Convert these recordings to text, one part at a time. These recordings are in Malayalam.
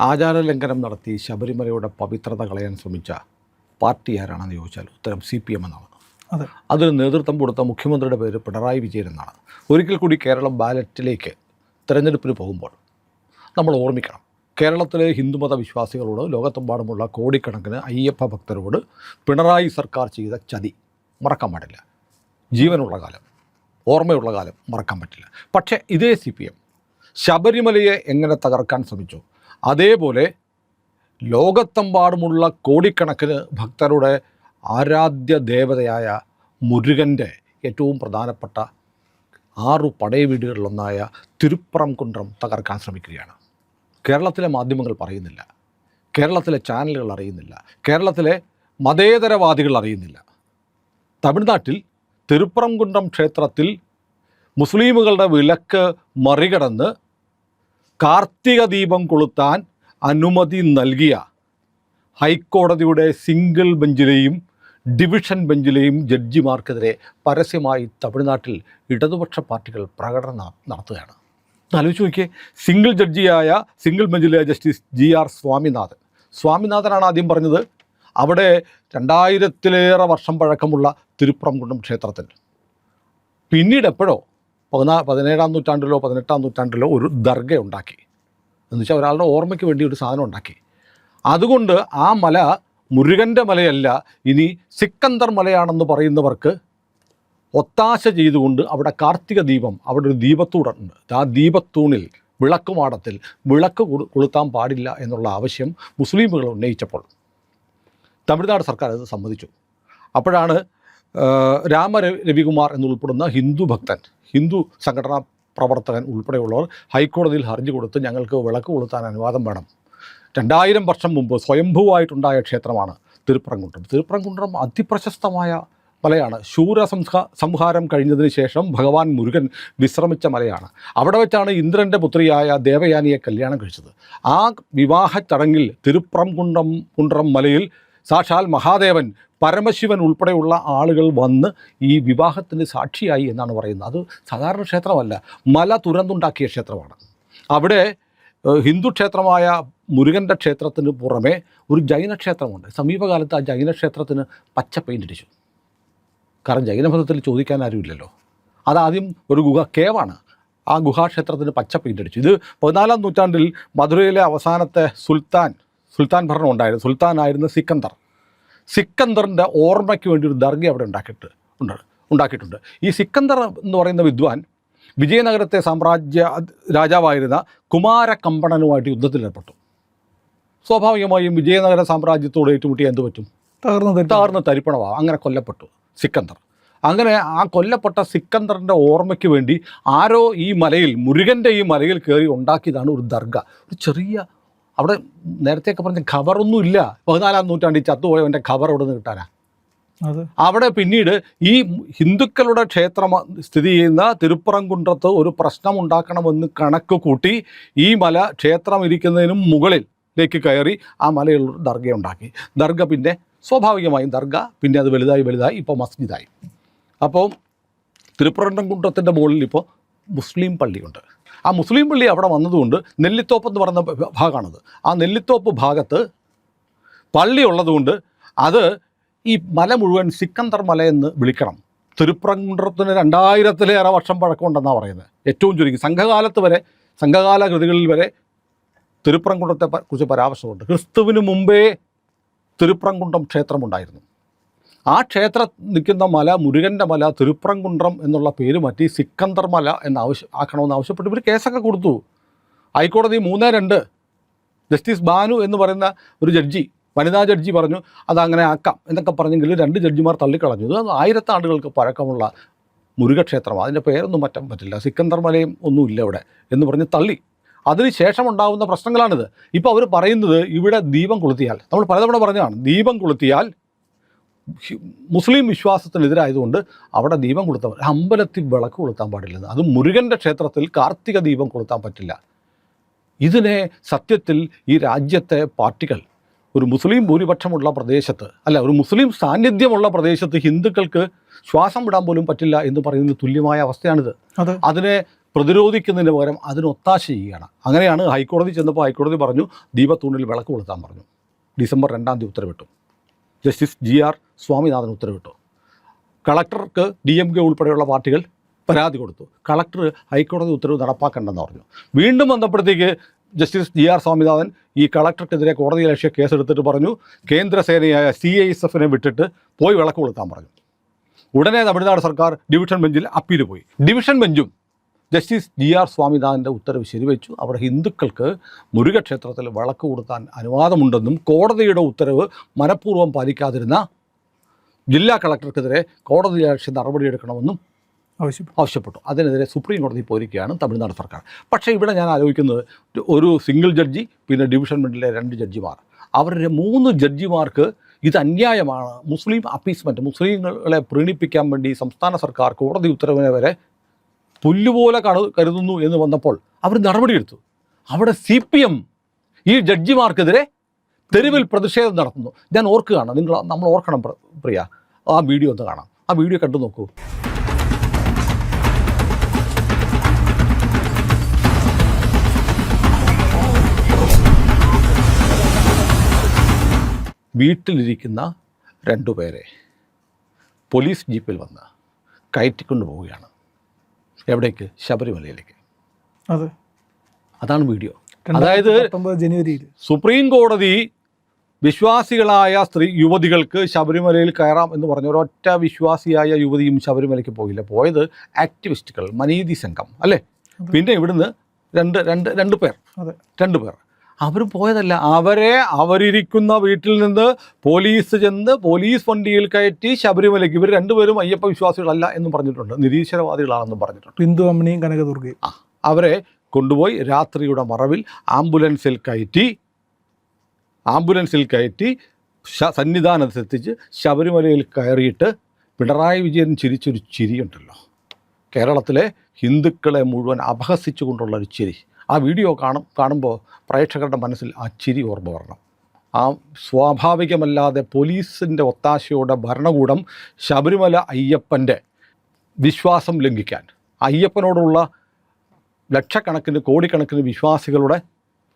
ആചാരലംഘനം നടത്തി ശബരിമലയുടെ പവിത്രത കളയാൻ ശ്രമിച്ച പാർട്ടി ആരാണെന്ന് ചോദിച്ചാൽ ഉത്തരം സി പി എം എന്നാണ്. അതെ. അതിന് നേതൃത്വം കൊടുത്ത മുഖ്യമന്ത്രിയുടെ പേര് പിണറായി വിജയൻ എന്നാണ്. ഒരിക്കൽ കൂടി കേരളം ബാലറ്റിലേക്ക് തിരഞ്ഞെടുപ്പിന് പോകുമ്പോൾ നമ്മൾ ഓർമ്മിക്കണം. കേരളത്തിലെ ഹിന്ദുമത വിശ്വാസികളോട് ലോകത്തെമ്പാടുമുള്ള കോടിക്കണക്കിന് അയ്യപ്പ ഭക്തരോട് പിണറായി സർക്കാർ ചെയ്ത ചതി മറക്കാൻ പാടില്ല. ജീവനുള്ള കാലം ഓർമ്മയുള്ള കാലം മറക്കാൻ പറ്റില്ല. പക്ഷേ ഇതേ സി പി എം ശബരിമലയെ എങ്ങനെ തകർക്കാൻ ശ്രമിച്ചു? അതേപോലെ ലോകത്തെമ്പാടുമുള്ള കോടിക്കണക്കിന് ഭക്തരുടെ ആരാധ്യ ദേവതയായ മുരുകന്റെ ഏറ്റവും പ്രധാനപ്പെട്ട ആറു പടയ വീടുകളിലൊന്നായ തിരുപ്പറം കുണ്ട്രം തകർക്കാൻ ശ്രമിക്കുകയാണ്. കേരളത്തിലെ മാധ്യമങ്ങൾ പറയുന്നില്ല. കേരളത്തിലെ ചാനലുകൾ അറിയുന്നില്ല. കേരളത്തിലെ മതേതരവാദികൾ അറിയുന്നില്ല. തമിഴ്നാട്ടിൽ തിരുപ്പറംകുന്றம் ക്ഷേത്രത്തിൽ മുസ്ലിമുകളുടെ വിലക്ക് മറികടന്ന് കാർത്തിക ദീപം കൊളുത്താൻ അനുമതി നൽകിയ ഹൈക്കോടതിയുടെ സിംഗിൾ ബെഞ്ചിലെയും ഡിവിഷൻ ബെഞ്ചിലെയും ജഡ്ജിമാർക്കെതിരെ പരസ്യമായി തമിഴ്നാട്ടിൽ ഇടതുപക്ഷ പാർട്ടികൾ പ്രകടനം നടത്തുകയാണ്. ആലോചിച്ച് നോക്കിയേ സിംഗിൾ ജഡ്ജിയായ സിംഗിൾ ബെഞ്ചിലെ ജസ്റ്റിസ് ജി ആർ സ്വാമിനാഥൻ. സ്വാമിനാഥനാണ് ആദ്യം പറഞ്ഞത്. അവിടെ രണ്ടായിരത്തിലേറെ വർഷം പഴക്കമുള്ള തിരുപ്പുറംകുണ്ടം ക്ഷേത്രത്തിൽ. പിന്നീട് എപ്പോഴോ പതിനാ പതിനേഴാം നൂറ്റാണ്ടിലോ പതിനെട്ടാം നൂറ്റാണ്ടിലോ ഒരു ദർഗ ഉണ്ടാക്കി. എന്ന് വെച്ചാൽ ഒരാളുടെ ഓർമ്മയ്ക്ക് വേണ്ടി ഒരു സാധനം ഉണ്ടാക്കി. അതുകൊണ്ട് ആ മല മുരുകന്റെ മലയല്ല ഇനി സിക്കന്ദർ മലയാണെന്ന് പറയുന്നവർക്ക് ഒത്താശ ചെയ്തുകൊണ്ട് അവിടെ കാർത്തിക ദീപം അവിടെ ഒരു ദീപത്തൂടുണ്ട് ആ ദീപത്തൂണിൽ വിളക്കുമാടത്തിൽ വിളക്ക് കൊളു- കൊളുത്താൻ പാടില്ല എന്നുള്ള ആവശ്യം മുസ്ലിമുകൾ ഉന്നയിച്ചപ്പോൾ. തമിഴ്നാട് സർക്കാർ അത് സമ്മതിച്ചു. അപ്പോഴാണ് രാമ രവികുമാർ എന്നുൾപ്പെടുന്ന ഹിന്ദു ഭക്തൻ ഹിന്ദു സംഘടനാ പ്രവർത്തകൻ ഉൾപ്പെടെയുള്ളവർ ഹൈക്കോടതിയിൽ ഹർജി കൊടുത്ത് ഞങ്ങൾക്ക് വിളക്ക് കൊളുത്താൻ അനുവാദം വേണം. രണ്ടായിരം വർഷം മുമ്പ് സ്വയംഭൂവായിട്ടുണ്ടായ ക്ഷേത്രമാണ് തിരുപ്രംകുണ്ഡം തിരുപ്രംകുണ്ഡം അതിപ്രശസ്തമായ മലയാണ്. ശൂര സംസ്കാ സംഹാരം കഴിഞ്ഞതിന് ശേഷം ഭഗവാൻ മുരുകൻ വിശ്രമിച്ച മലയാണ്. അവിടെ വെച്ചാണ് ഇന്ദ്രന്റെ പുത്രിയായ ദേവയാനിയെ കല്യാണം കഴിച്ചത്. ആ വിവാഹ ചടങ്ങിൽ തിരുപ്പറംകുണ്ടം കുണ്ട്രം മലയിൽ സാക്ഷാൽ മഹാദേവൻ പരമശിവൻ ഉൾപ്പെടെയുള്ള ആളുകൾ വന്ന് ഈ വിവാഹത്തിന് സാക്ഷിയായി എന്നാണ് പറയുന്നത്. അത് സാധാരണ ക്ഷേത്രമല്ല മല തുരന്നുണ്ടാക്കിയ ക്ഷേത്രമാണ്. അവിടെ ഹിന്ദു ക്ഷേത്രമായ മുരുകന്റെ ക്ഷേത്രത്തിന് പുറമെ ഒരു ജൈന ക്ഷേത്രമുണ്ട്. സമീപകാലത്ത് ആ ജൈന ക്ഷേത്രത്തിന് പച്ച പെയിന്റ് അടിച്ചു. കാരണം ജൈനമതത്തിൽ ചോദിക്കാൻ ആരുമില്ലല്ലോ അതാദ്യം ഒരു ഗുഹ കേവാണ്. ആ ഗുഹാക്ഷേത്രത്തിന് പച്ച പെയിന്റ് അടിച്ചു. ഇത് പതിനാലാം നൂറ്റാണ്ടിൽ മധുരയിലെ അവസാനത്തെ സുൽത്താൻ സുൽത്താൻ ഭരണം ഉണ്ടായിരുന്നു. സുൽത്താനായിരുന്ന സിക്കന്ദർ. സിക്കന്ദറിന്റെ ഓർമ്മയ്ക്ക് വേണ്ടി ഒരു ദർഗ അവിടെ ഉണ്ടാക്കിയിട്ട് ഉണ്ട് ഉണ്ടാക്കിയിട്ടുണ്ട്. ഈ സിക്കന്ദർ എന്ന് പറയുന്ന വിദ്വാൻ വിജയനഗരത്തെ സാമ്രാജ്യ രാജാവായിരുന്ന കുമാരകമ്പണനുമായിട്ട് യുദ്ധത്തിലേർപ്പെട്ടു സ്വാഭാവികമായും വിജയനഗര സാമ്രാജ്യത്തോട് ഏറ്റുമുട്ടിയാൽ എന്ത് പറ്റും? തകർന്ന് തകർന്ന് തരിപ്പണമാവും അങ്ങനെ കൊല്ലപ്പെട്ടു സിക്കന്ദർ. അങ്ങനെ ആ കൊല്ലപ്പെട്ട സിക്കന്ദറിന്റെ ഓർമ്മയ്ക്ക് വേണ്ടി ആരോ ഈ മലയിൽ മുരുകന്റെ ഈ മലയിൽ കയറി ഉണ്ടാക്കിയതാണ് ഒരു ദർഗ. ഒരു ചെറിയ അവിടെ നേരത്തെയൊക്കെ പറഞ്ഞ ഖബറൊന്നും ഇല്ല പതിനാലാം നൂറ്റാണ്ടിൽ ചത്തുപോയവന്റെ ഖബർ അവിടെ നിന്ന് കിട്ടാനാ. അവിടെ പിന്നീട് ഈ ഹിന്ദുക്കളുടെ ക്ഷേത്രം സ്ഥിതി ചെയ്യുന്ന തിരുപ്പുറംകുണ്ടത്ത് ഒരു പ്രശ്നം ഉണ്ടാക്കണമെന്ന് കണക്ക് കൂട്ടി ഈ മല ക്ഷേത്രം ഇരിക്കുന്നതിനും മുകളിലേക്ക് കയറി ആ മലയുള്ള ദർഗ ഉണ്ടാക്കി. ദർഗ പിന്നെ സ്വാഭാവികമായും ദർഗ പിന്നെ അത് വലുതായി വലുതായി ഇപ്പോൾ മസ്ജിദായി. അപ്പോൾ തിരുപ്പുറംകുണ്ടത്തിന്റെ മുകളിൽ ഇപ്പോൾ മുസ്ലിം പള്ളിയുണ്ട്. ആ മുസ്ലിം പള്ളി അവിടെ വന്നതുകൊണ്ട് നെല്ലിത്തോപ്പ് എന്ന് പറയുന്ന ഭാഗമാണത്. ആ നെല്ലിത്തോപ്പ് ഭാഗത്ത് പള്ളി ഉള്ളതുകൊണ്ട് അത് ഈ മല മുഴുവൻ സിക്കന്തർ മല എന്ന് വിളിക്കണം. തിരുപ്രകുണ്ടത്തിന് രണ്ടായിരത്തിലേറെ വർഷം പഴക്കമുണ്ടെന്നാണ് പറയുന്നത്. ഏറ്റവും ചുരുക്കി സംഘകാലത്ത് വരെ സംഘകാല കൃതികളിൽ വരെ തിരുപ്രംകുണ്ടത്തെ കുറിച്ച് പരാമർശമുണ്ട്. ക്രിസ്തുവിന് മുമ്പേ തിരുപ്രംകുണ്ടം ക്ഷേത്രമുണ്ടായിരുന്നു. ആ ക്ഷേത്രം നിൽക്കുന്ന മല മുരുകന്റെ മല തിരുപ്പറംകുന്றம் എന്നുള്ള പേര് മാറ്റി സിക്കന്ദർ മല എന്ന് ആവശ്യം ആക്കണമെന്ന് ആവശ്യപ്പെട്ട്. ഇവർ കേസൊക്കെ കൊടുത്തു. ഹൈക്കോടതി മൂന്ന് രണ്ട്. ജസ്റ്റിസ് ബാനു എന്ന് പറയുന്ന ഒരു ജഡ്ജി വനിതാ ജഡ്ജി പറഞ്ഞു അതങ്ങനെ ആക്കാം എന്നൊക്കെ പറഞ്ഞെങ്കിൽ രണ്ട് ജഡ്ജിമാർ തള്ളിക്കളഞ്ഞു. ഇത് ആയിരത്താണ്ടുകൾക്ക് പഴക്കമുള്ള മുരുകക്ഷേത്രം അതിന്റെ പേരൊന്നും മാറ്റാൻ പറ്റില്ല. സിക്കന്ദർ മലയും ഒന്നുമില്ല ഇവിടെ എന്ന് പറഞ്ഞ് തള്ളി. അതിന് ശേഷം ഉണ്ടാകുന്ന പ്രശ്നങ്ങളാണിത്. ഇപ്പോൾ അവർ പറയുന്നത് ഇവിടെ ദീപം കൊളുത്തിയാൽ നമ്മൾ പലതവണ പറഞ്ഞതാണ് ദീപം കൊളുത്തിയാൽ മുസ്ലിം വിശ്വാസത്തിനെതിരായതുകൊണ്ട് അവിടെ ദീപം കൊളുത്താൻ അമ്പലത്തിൽ വിളക്ക് കൊളുത്താൻ പാടില്ല അത് മുരുകന്റെ ക്ഷേത്രത്തിൽ കാർത്തിക ദീപം കൊളുത്താൻ പറ്റില്ല. ഇതിനെ സത്യത്തിൽ ഈ രാജ്യത്തെ പാർട്ടികൾ ഒരു മുസ്ലിം ഭൂരിപക്ഷമുള്ള പ്രദേശത്ത് അല്ല ഒരു മുസ്ലിം സാന്നിധ്യമുള്ള പ്രദേശത്ത് ഹിന്ദുക്കൾക്ക് ശ്വാസം വിടാൻ പോലും പറ്റില്ല എന്ന് പറയുന്നത് തുല്യമായ അവസ്ഥയാണിത്. അതെ. അതിനെ പ്രതിരോധിക്കുന്നതിന് പകരം അതിനൊത്താശ ചെയ്യുകയാണ്. അങ്ങനെയാണ് ഹൈക്കോടതി ചെന്നപ്പോൾ ഹൈക്കോടതി പറഞ്ഞു ദീപത്തൂണിൽ വിളക്ക് കൊളുത്താൻ പറഞ്ഞു. ഡിസംബർ രണ്ടാം തീയതി ഉത്തരവിട്ടു. ജസ്റ്റിസ് ജി ആർ സ്വാമിനാഥൻ ഉത്തരവിട്ടു. കളക്ടർക്ക് ഡി എം കെ ഉൾപ്പെടെയുള്ള പാർട്ടികൾ പരാതി കൊടുത്തു. കളക്ടർ ഹൈക്കോടതി ഉത്തരവ് നടപ്പാക്കണ്ടെന്ന് പറഞ്ഞു. വീണ്ടും വന്നപ്പോഴത്തേക്ക് ജസ്റ്റിസ് ജി ആർ സ്വാമിനാഥൻ ഈ കളക്ടർക്കെതിരെ കോടതി ലക്ഷ്യ കേസെടുത്തിട്ട് പറഞ്ഞു. കേന്ദ്രസേനയായ സി ഐ എസ് എഫിനെ വിട്ടിട്ട് പോയി വിളക്ക് കൊളുത്താൻ പറഞ്ഞു. ഉടനെ തമിഴ്നാട് സർക്കാർ ഡിവിഷൻ ബെഞ്ചിൽ അപ്പീൽ പോയി. ഡിവിഷൻ ബെഞ്ചും ജസ്റ്റിസ് ജി ആർ സ്വാമിനാഥന്റെ ഉത്തരവ് ശരിവെച്ചു. അവർ ഹിന്ദുക്കൾക്ക് മുരുകക്ഷേത്രത്തിൽ വിളക്ക് കൊടുക്കാൻ അനുവാദമുണ്ടെന്നും കോടതിയുടെ ഉത്തരവ് മനഃപൂർവം പാലിക്കാതിരുന്ന ജില്ലാ കളക്ടർക്കെതിരെ കോടതി ലക്ഷ്യ നടപടിയെടുക്കണമെന്നും ആവശ്യം ആവശ്യപ്പെട്ടു. അതിനെതിരെ സുപ്രീം കോടതി പോയിരിക്കുകയാണ് തമിഴ്നാട് സർക്കാർ. പക്ഷേ ഇവിടെ ഞാൻ ആലോചിക്കുന്നത് ഒരു സിംഗിൾ ജഡ്ജി പിന്നെ ഡിവിഷൻ ബെഞ്ചിലെ രണ്ട് ജഡ്ജിമാർ. അവരുടെ മൂന്ന് ജഡ്ജിമാർക്ക് ഇത് അന്യായമാണ്. മുസ്ലിം അപ്പീസ്മെന്റ് മുസ്ലിങ്ങളെ പ്രീണിപ്പിക്കാൻ വേണ്ടി സംസ്ഥാന സർക്കാർ കോടതി ഉത്തരവിനെ വരെ പുല്ലുപോലെ കണു കരുതുന്നു എന്ന് വന്നപ്പോൾ അവർ നടപടിയെടുത്തു. അവിടെ സി പി എം ഈ ജഡ്ജിമാർക്കെതിരെ തെരുവിൽ പ്രതിഷേധം നടത്തുന്നു. ഞാൻ ഓർക്കുകയാണ് നിങ്ങൾ നമ്മൾ ഓർക്കണം പ്രിയ ആ വീഡിയോ ഒന്ന് കാണാം. ആ വീഡിയോ കണ്ടു നോക്കൂ. വീട്ടിലിരിക്കുന്ന രണ്ടുപേരെ പോലീസ് ജീപ്പിൽ വന്ന് കയറ്റിക്കൊണ്ടു പോവുകയാണ്. എവിടേക്ക്? ശബരിമലയിലേക്ക്. അതെ. അതാണ് വീഡിയോ. അതായത് ജനുവരിയിൽ. സുപ്രീം കോടതി വിശ്വാസികളായ സ്ത്രീ യുവതികൾക്ക് ശബരിമലയിൽ കയറാം എന്ന് പറഞ്ഞ ഒരൊറ്റ വിശ്വാസിയായ യുവതിയും ശബരിമലയ്ക്ക് പോയില്ല. പോയത് ആക്ടിവിസ്റ്റുകൾ മനീതി സംഘം അല്ലേ? പിന്നെ ഇവിടുന്ന് രണ്ട് രണ്ട് രണ്ട് പേർ. രണ്ട് പേർ. അവരും പോയതല്ല. അവരെ അവരിയ്ക്കുന്ന വീട്ടിൽ നിന്ന് പോലീസ് ചെന്ന് പോലീസ് വണ്ടിയിൽ കയറ്റി ശബരിമലയ്ക്ക് ഇവർ രണ്ടുപേരും അയ്യപ്പ വിശ്വാസികളല്ല എന്ന് പറഞ്ഞിട്ടുണ്ട്. നിരീശ്വരവാദികളാണെന്നും പറഞ്ഞിട്ടുണ്ട്. ഹിന്ദു അമ്മണിയും കനകദുർഗയും. ആ അവരെ കൊണ്ടുപോയി രാത്രിയുടെ മറവിൽ ആംബുലൻസിൽ കയറ്റി ആംബുലൻസിൽ കയറ്റി സന്നിധാനത്തെത്തിച്ച് ശബരിമലയിൽ കയറിയിട്ട് പിണറായി വിജയൻ ചിരിച്ചൊരു ചിരിയുണ്ടല്ലോ. കേരളത്തിലെ ഹിന്ദുക്കളെ മുഴുവൻ അപഹസിച്ചുകൊണ്ടുള്ള ഒരു ചിരി. ആ വീഡിയോ കാണും കാണുമ്പോൾ പ്രേക്ഷകരുടെ മനസ്സിൽ ആ ചിരി ഓർമ്മ വരണം. ആ സ്വാഭാവികമല്ലാതെ പോലീസിന്റെ ഒത്താശയോടെ ഭരണകൂടം ശബരിമല അയ്യപ്പന്റെ വിശ്വാസം ലംഘിക്കാൻ അയ്യപ്പനോടുള്ള ലക്ഷക്കണക്കിന് കോടിക്കണക്കിന് വിശ്വാസികളുടെ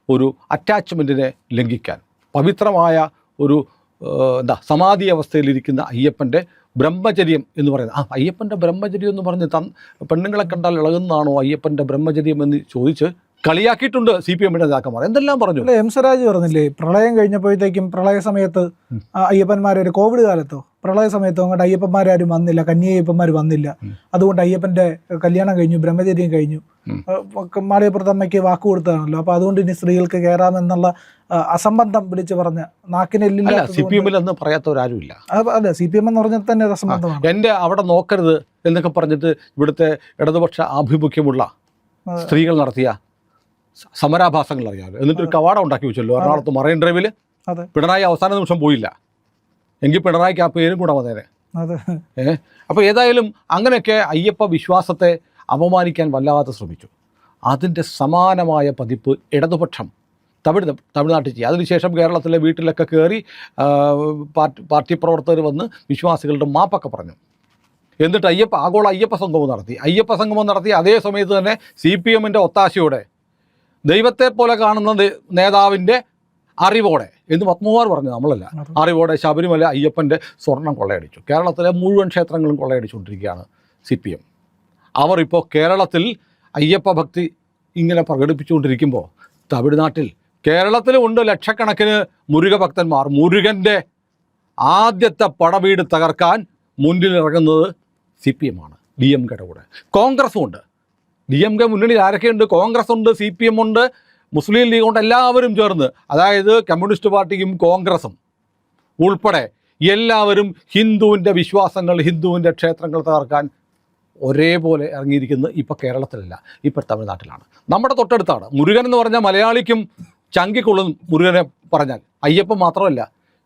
ഒരു അറ്റാച്ച്മെന്റിനെ ലംഘിക്കാൻ പവിത്രമായ ഒരു എന്താ സമാധി അവസ്ഥയിലിരിക്കുന്ന അയ്യപ്പന്റെ ബ്രഹ്മചര്യം എന്ന് പറയുന്നത്. ആ അയ്യപ്പന്റെ ബ്രഹ്മചര്യം എന്ന് പറഞ്ഞ് തൻ പെണ്ണുങ്ങളെ കണ്ടാൽ ഇളകുന്നതാണോ അയ്യപ്പന്റെ ബ്രഹ്മചര്യം എന്ന് ചോദിച്ച് കളിയാക്കിയിട്ടുണ്ട് സി പി എമ്മിന്റെ നേതാക്കന്മാർ. എന്തെല്ലാം പറഞ്ഞു? എം സ്വരാജ് പറഞ്ഞില്ലേ പ്രളയം കഴിഞ്ഞപ്പോഴത്തേക്കും പ്രളയ സമയത്ത് അയ്യപ്പന്മാരെ കോവിഡ് കാലത്തോ പ്രളയ സമയത്തോ അങ്ങോട്ട് അയ്യപ്പന്മാരാരും വന്നില്ല കന്യയ്യപ്പന്മാർ വന്നില്ല. അതുകൊണ്ട് അയ്യപ്പന്റെ കല്യാണം കഴിഞ്ഞു ബ്രഹ്മചര്യം കഴിഞ്ഞു. മാളിയപ്പുറത്തമ്മയ്ക്ക് വാക്ക് കൊടുത്തതാണല്ലോ. അപ്പൊ അതുകൊണ്ട് ഇനി സ്ത്രീകൾക്ക് കയറാമെന്നുള്ള അസംബന്ധം വിളിച്ചു പറഞ്ഞ നാക്കിനെല്ലില്ല സി പി എമ്മിൽ എന്ന് പറയാത്തവരാരുമില്ല. അതെ സി പി എം എന്ന് പറഞ്ഞാൽ തന്നെ ഒരു അസംബന്ധമാണ്. എന്റെ അവിടെ നോക്കരുത് എന്നൊക്കെ പറഞ്ഞിട്ട് ഇവിടുത്തെ ഇടതുപക്ഷ ആഭിമുഖ്യമുള്ള സ്ത്രീകൾ നടത്തിയ സമരാഭാസങ്ങൾ അറിയാമല്ലോ എന്നിട്ടൊരു കവാടം ഉണ്ടാക്കി വെച്ചല്ലോ എറണാകുളത്ത് മറൈൻ ഡ്രൈവിൽ പിണറായി അവസാന നിമിഷം പോയില്ല. എങ്കിൽ പിണറായിക്ക് ആ പേരും കൂടെ വന്നേനെ അതെ. ഏ? അപ്പോൾ ഏതായാലും അങ്ങനെയൊക്കെ അയ്യപ്പ വിശ്വാസത്തെ അപമാനിക്കാൻ വല്ലാതെ ശ്രമിച്ചു. അതിന്റെ സമാനമായ പതിപ്പ് ഇടതുപക്ഷം തമിഴ് തമിഴ്നാട്ടിൽ ചെയ്യും അതിനുശേഷം കേരളത്തിലെ വീട്ടിലൊക്കെ കയറി പാർട്ടി പാർട്ടി പ്രവർത്തകർ വന്ന് വിശ്വാസികളുടെ മാപ്പൊക്കെ പറഞ്ഞു. എന്നിട്ട് അയ്യപ്പ ആഗോള അയ്യപ്പ സംഗമം നടത്തി. അയ്യപ്പ സംഗമം നടത്തി അതേ സമയത്ത് തന്നെ സി പി എമ്മിന്റെ ഒത്താശയോടെ ദൈവത്തെ പോലെ കാണുന്ന നേതാവിന്റെ നേതാവിന്റെ അറിവോടെ എന്ന് പത്മകുമാർ പറഞ്ഞു നമ്മളല്ല. അറിവോടെ ശബരിമല അയ്യപ്പന്റെ സ്വർണം കൊള്ളയടിച്ചു. കേരളത്തിലെ മുഴുവൻ ക്ഷേത്രങ്ങളും കൊള്ളയടിച്ചുകൊണ്ടിരിക്കുകയാണ് സി പി എം. അവർ ഇപ്പോൾ കേരളത്തിൽ അയ്യപ്പ ഭക്തി ഇങ്ങനെ പ്രകടിപ്പിച്ചുകൊണ്ടിരിക്കുമ്പോൾ തമിഴ്നാട്ടിൽ കേരളത്തിലുമുണ്ട് ലക്ഷക്കണക്കിന് മുരുക ഭക്തന്മാർ. മുരുകന്റെ ആദ്യത്തെ പടവീട് തകർക്കാൻ മുന്നിലിറങ്ങുന്നത് സി പി എം ആണ്. ഡി എം കെയുടെ കൂടെ. കോൺഗ്രസും ഉണ്ട്. ഡി എം കെ മുന്നണിയിൽ ആരൊക്കെയുണ്ട്? കോൺഗ്രസ് ഉണ്ട് സി പി എം ഉണ്ട് മുസ്ലിം ലീഗ് ഉണ്ട് എല്ലാവരും ചേർന്ന്. അതായത് കമ്മ്യൂണിസ്റ്റ് പാർട്ടിയും കോൺഗ്രസും ഉൾപ്പെടെ എല്ലാവരും ഹിന്ദുവിന്റെ വിശ്വാസങ്ങൾ ഹിന്ദുവിന്റെ ക്ഷേത്രങ്ങൾ തകർക്കാൻ ഒരേപോലെ ഇറങ്ങിയിരിക്കുന്നത് ഇപ്പോൾ കേരളത്തിലല്ല ഇപ്പോൾ തമിഴ്നാട്ടിലാണ്. നമ്മുടെ തൊട്ടടുത്താണ്. മുരുകൻ എന്ന് പറഞ്ഞാൽ മലയാളിക്കും ചങ്കിക്കൊള്ളും മുരുകനെ പറഞ്ഞാൽ അയ്യപ്പൻ മാത്രമല്ല.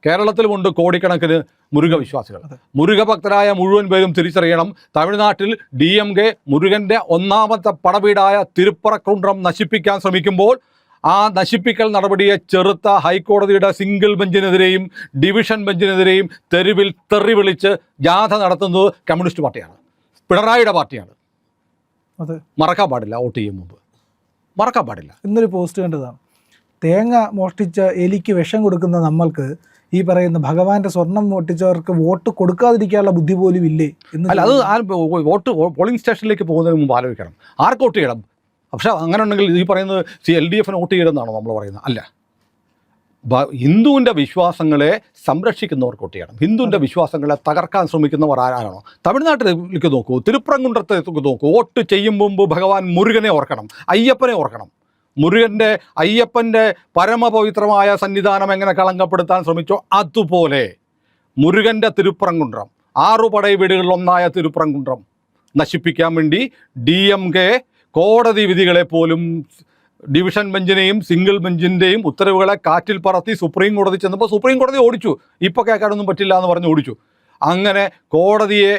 കേരളത്തിലുമുണ്ട് കോടിക്കണക്കിന് മുരുക വിശ്വാസികൾ മുരുക ഭക്തരായ മുഴുവൻ പേരും തിരിച്ചറിയണം. തമിഴ്നാട്ടിൽ ഡി എം കെ മുരുകന്റെ ഒന്നാമത്തെ പടവീടായ തിരുപ്പറക്കുണ്ട്രം നശിപ്പിക്കാൻ ശ്രമിക്കുമ്പോൾ ആ നശിപ്പിക്കൽ നടപടിയെ ചെറുത്ത ഹൈക്കോടതിയുടെ സിംഗിൾ ബെഞ്ചിനെതിരെയും ഡിവിഷൻ ബെഞ്ചിനെതിരെയും തെരുവിൽ തെറി വിളിച്ച് ജാഥ നടത്തുന്നത് കമ്മ്യൂണിസ്റ്റ് പാർട്ടിയാണ്. പിണറായിയുടെ പാർട്ടിയാണ്. അത്. മറക്കാൻ പാടില്ല വോട്ട് ചെയ്യും മുമ്പ്. മറക്കാൻ പാടില്ല. ഇന്നൊരു പോസ്റ്റ് കണ്ടതാണ്. തേങ്ങ മോഷ്ടിച്ച എലിക്ക് വിഷം കൊടുക്കുന്ന നമ്മൾക്ക് ഈ പറയുന്ന ഭഗവാന്റെ സ്വർണം മോഷ്ടിച്ചവർക്ക് വോട്ട് കൊടുക്കാതിരിക്കാനുള്ള ബുദ്ധി പോലും ഇല്ലേ എന്ന് അത് ആ വോട്ട് പോളിംഗ് സ്റ്റേഷനിലേക്ക് പോകുന്നതിന് മുമ്പ് ആലോചിക്കണം. ആർക്ക് വോട്ട് ചെയ്യണം? പക്ഷെ അങ്ങനെ ഉണ്ടെങ്കിൽ ഈ പറയുന്നത് എൽ ഡി എഫിന് വോട്ട് ചെയ്യണമെന്നാണോ നമ്മൾ പറയുന്നത്? അല്ല. ഹിന്ദുവിന്റെ വിശ്വാസങ്ങളെ സംരക്ഷിക്കുന്നവർക്ക് വോട്ട് ചെയ്യണം. ഹിന്ദുവിന്റെ വിശ്വാസങ്ങളെ തകർക്കാൻ ശ്രമിക്കുന്നവർ ആരാണോ? തമിഴ്നാട്ടിലേക്ക് നോക്കൂ തിരുപ്പറങ്കുன்றത്തേക്ക് നോക്കൂ. വോട്ട് ചെയ്യും മുമ്പ് ഭഗവാൻ മുരുകനെ ഓർക്കണം അയ്യപ്പനെ ഓർക്കണം. മുരുകന്റെ അയ്യപ്പന്റെ പരമപവിത്രമായ സന്നിധാനം എങ്ങനെ കളങ്കപ്പെടുത്താൻ ശ്രമിച്ചോ അതുപോലെ മുരുകന്റെ തിരുപ്രങ്കുണ്ട്രം ആറു പടയവീടുകളിലൊന്നായ തിരുപ്രങ്കുണ്ട്രം നശിപ്പിക്കാൻ വേണ്ടി ഡി എം കെ കോടതി വിധികളെ പോലും ഡിവിഷൻ ബെഞ്ചിനെയും സിംഗിൾ ബെഞ്ചിന്റെയും ഉത്തരവുകളെ കാറ്റിൽ പറത്തി സുപ്രീം കോടതി ചെന്നപ്പോൾ സുപ്രീം കോടതി ഓടിച്ചു. ഇപ്പോൾ കേൾക്കാനൊന്നും പറ്റില്ല എന്ന് പറഞ്ഞ് ഓടിച്ചു. അങ്ങനെ കോടതിയെ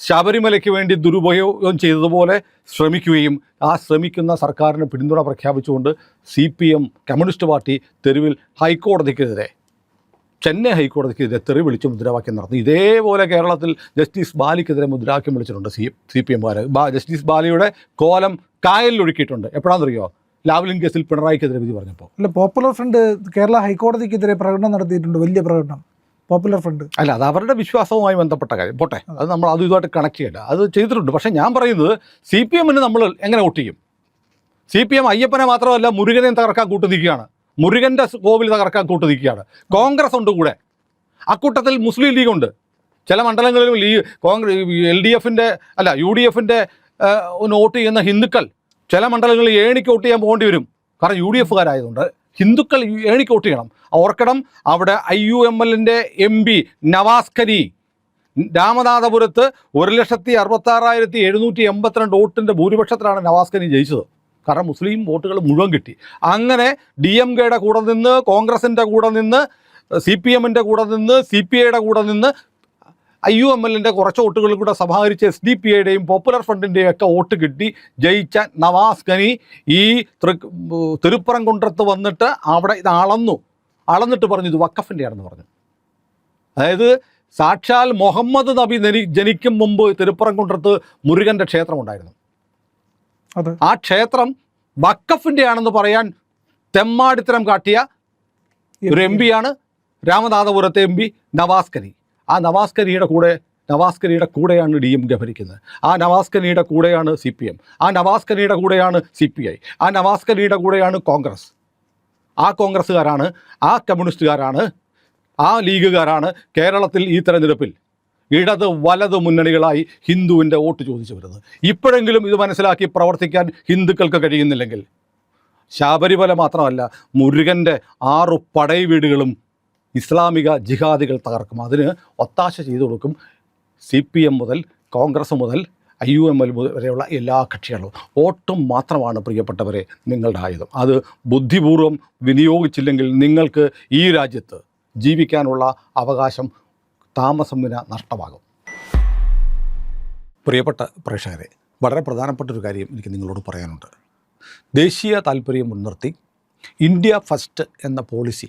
ശബരിമലയ്ക്ക് വേണ്ടി ദുരുപയോഗം ചെയ്തതുപോലെ ശ്രമിക്കുകയും ആ ശ്രമിക്കുന്ന സർക്കാരിന് പിന്തുണ പ്രഖ്യാപിച്ചുകൊണ്ട് C P M communist party തെരുവിൽ ഹൈക്കോടതിക്കെതിരെ ചെന്നൈ ഹൈക്കോടതിക്കെതിരെ തെറി വിളിച്ച് മുദ്രാവാക്യം നടത്തി. ഇതേപോലെ കേരളത്തിൽ ജസ്റ്റിസ് ബാലിക്കെതിരെ മുദ്രാവാക്യം വിളിച്ചിട്ടുണ്ട് സി സി പി എംമാർ ജസ്റ്റിസ് ബാലിയുടെ കോലം കായലിൽ ഒഴുക്കിയിട്ടുണ്ട്. എപ്പോഴാണെന്നറിയോ? ലാവ്ലിൻ കേസിൽ പിണറായിക്കെതിരെ വിധി പറഞ്ഞപ്പോൾ. അല്ല പോപ്പുലർ ഫ്രണ്ട് കേരള ഹൈക്കോടതിക്കെതിരെ പ്രകടനം നടത്തിയിട്ടുണ്ട്. വലിയ പ്രകടനം. പോപ്പുലർ ഫ്രണ്ട് അല്ല അത് അവരുടെ വിശ്വാസവുമായി ബന്ധപ്പെട്ട കാര്യം. പോട്ടെ അത്. നമ്മൾ അതും ഇതുമായിട്ട് കണക്ട് ചെയ്യണ്ട. അത് ചെയ്തിട്ടുണ്ട്. പക്ഷേ ഞാൻ പറയുന്നത് സി പി എമ്മിന് നമ്മൾ എങ്ങനെ വോട്ട് ചെയ്യും? സി പി എം അയ്യപ്പനെ മാത്രമല്ല മുരുകനെയും തകർക്കാൻ കൂട്ടു നിൽക്കുകയാണ് മുരുകന്റെ കോവിൽ തകർക്കാൻ കൂട്ടു നിൽക്കുകയാണ് കോൺഗ്രസ് ഉണ്ട് കൂടെ. അക്കൂട്ടത്തിൽ മുസ്ലിം ലീഗ് ഉണ്ട്. ചില മണ്ഡലങ്ങളിലും ലീഗ് കോൺഗ്രസ് എൽ ഡി എഫിന്റെ അല്ല യു ഡി എഫിന്റെ വോട്ട് ചെയ്യുന്ന ഹിന്ദുക്കൾ ചില മണ്ഡലങ്ങളിൽ ഏണിക്ക് വോട്ട് ചെയ്യാൻ പോകേണ്ടി വരും. കാരണം യു ഡി എഫുകാരായതുകൊണ്ട് ഹിന്ദുക്കൾ ഏണിക്ക് വോട്ട് ചെയ്യണം. ഓർക്കണം അവിടെ ഐ യു എം എല്ലിന്റെ എം പി നവാസ് ഖനി രാമനാഥപുരത്ത് ഒരു ലക്ഷത്തി അറുപത്താറായിരത്തി എഴുന്നൂറ്റി എൺപത്തിരണ്ട് വോട്ടിന്റെ ഭൂരിപക്ഷത്തിലാണ് നവാസ് ഖനി ജയിച്ചത്. കാരണം മുസ്ലിം വോട്ടുകൾ മുഴുവൻ കിട്ടി. അങ്ങനെ ഡി എം കെയുടെ കൂടെ നിന്ന് കോൺഗ്രസിന്റെ കൂടെ നിന്ന് സി പി എമ്മിന്റെ കൂടെ നിന്ന് സി പി ഐയുടെ കൂടെ നിന്ന് ഐ യു എം എല്ലിന്റെ കുറച്ച് വോട്ടുകൾ കൂടെ സഹകരിച്ച് എസ് ഡി പി ഐയുടെയും പോപ്പുലർ ഫ്രണ്ടിന്റെയും ഒക്കെ വോട്ട് കിട്ടി. ജയിച്ച നവാസ് ഖനി ഈ തിരുപ്പറംകുണ്ടത്ത് വന്നിട്ട് അവിടെ ഇത് അളന്നു. അളന്നിട്ട് പറഞ്ഞു ഇത് വക്കഫിന്റെയാണെന്ന് പറഞ്ഞു. അതായത് സാക്ഷാൽ മുഹമ്മദ് നബി ജനിക്കും മുമ്പ് തിരുപ്പറംകുണ്ടത്ത് മുരുകന്റെ ക്ഷേത്രമുണ്ടായിരുന്നു. ആ ക്ഷേത്രം വക്കഫിന്റെയാണെന്ന് പറയാൻ തെമ്മാടിത്തരം കാട്ടിയ ഒരു എം പിയാണ് രാമനാഥപുരത്തെ എം പി നവാസ് ഖനി. ആ നവാസ്കരിയുടെ കൂടെ നവാസ്കരിയുടെ കൂടെയാണ് ഡി എം കെ ഭരിക്കുന്നത്. ആ നവാസ്കരിയുടെ കൂടെയാണ് സി പി എം. ആ നവാസ്കരിയുടെ കൂടെയാണ് സി പി ഐ. ആ നവാസ്കരിയുടെ കൂടെയാണ് കോൺഗ്രസ്. ആ കോൺഗ്രസ്സുകാരാണ് ആ കമ്മ്യൂണിസ്റ്റുകാരാണ് ആ ലീഗുകാരാണ് കേരളത്തിൽ ഈ തെരഞ്ഞെടുപ്പിൽ ഇടത് വലത് മുന്നണികളായി ഹിന്ദുവിന്റെ വോട്ട് ചോദിച്ചു വരുന്നത്. ഇപ്പോഴെങ്കിലും ഇത് മനസ്സിലാക്കി പ്രവർത്തിക്കാൻ ഹിന്ദുക്കൾക്ക് കഴിയുന്നില്ലെങ്കിൽ ശബരിമല മാത്രമല്ല മുരുകന്റെ ആറു പടൈ വീടുകളും ഇസ്ലാമിക ജിഹാദികൾ തകർക്കും. അതിന് ഒത്താശ ചെയ്തു കൊടുക്കും സി പി എം മുതൽ കോൺഗ്രസ് മുതൽ ഐ യു എം എൽ വരെയുള്ള എല്ലാ കക്ഷികളും. വോട്ടും മാത്രമാണ് പ്രിയപ്പെട്ടവരെ നിങ്ങളുടെ ആയുധം. അത് ബുദ്ധിപൂർവം വിനിയോഗിച്ചില്ലെങ്കിൽ നിങ്ങൾക്ക് ഈ രാജ്യത്ത് ജീവിക്കാനുള്ള അവകാശം താമസം വിന നഷ്ടമാകും. പ്രിയപ്പെട്ട പ്രേക്ഷകരെ വളരെ പ്രധാനപ്പെട്ട ഒരു കാര്യം എനിക്ക് നിങ്ങളോട് പറയാനുണ്ട്. ദേശീയ താല്പര്യം മുൻനിർത്തി ഇന്ത്യ ഫസ്റ്റ് എന്ന പോളിസി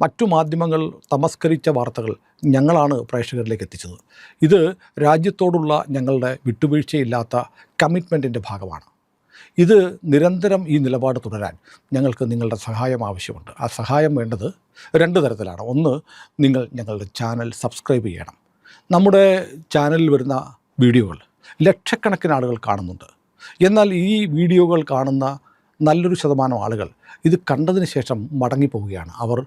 മറ്റു മാധ്യമങ്ങൾ തമസ്കരിച്ച വാർത്തകൾ ഞങ്ങളാണ് പ്രേക്ഷകരിലേക്ക് എത്തിച്ചത്. ഇത് രാജ്യത്തോടുള്ള ഞങ്ങളുടെ വിട്ടുവീഴ്ചയില്ലാത്ത കമ്മിറ്റ്മെന്റിന്റെ ഭാഗമാണ്. ഇത് നിരന്തരം ഈ നിലപാട് തുടരാൻ ഞങ്ങൾക്ക് നിങ്ങളുടെ സഹായം ആവശ്യമുണ്ട്. ആ സഹായം വേണ്ടത് രണ്ട് തരത്തിലാണ്. ഒന്ന് നിങ്ങൾ ഞങ്ങളുടെ ചാനൽ സബ്സ്ക്രൈബ് ചെയ്യണം. നമ്മുടെ ചാനലിൽ വരുന്ന വീഡിയോകൾ ലക്ഷക്കണക്കിന് ആളുകൾ കാണുന്നുണ്ട്. എന്നാൽ ഈ വീഡിയോകൾ കാണുന്ന നല്ലൊരു ശതമാനം ആളുകൾ ഇത് കണ്ടതിന് ശേഷം മടങ്ങിപ്പോവുകയാണ്. അവർ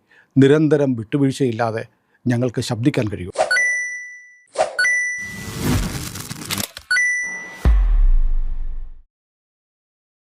നിരന്തരം വിട്ടുവീഴ്ചയില്ലാതെ ഞങ്ങൾക്ക് ശബ്ദിക്കാൻ കഴിയൂ.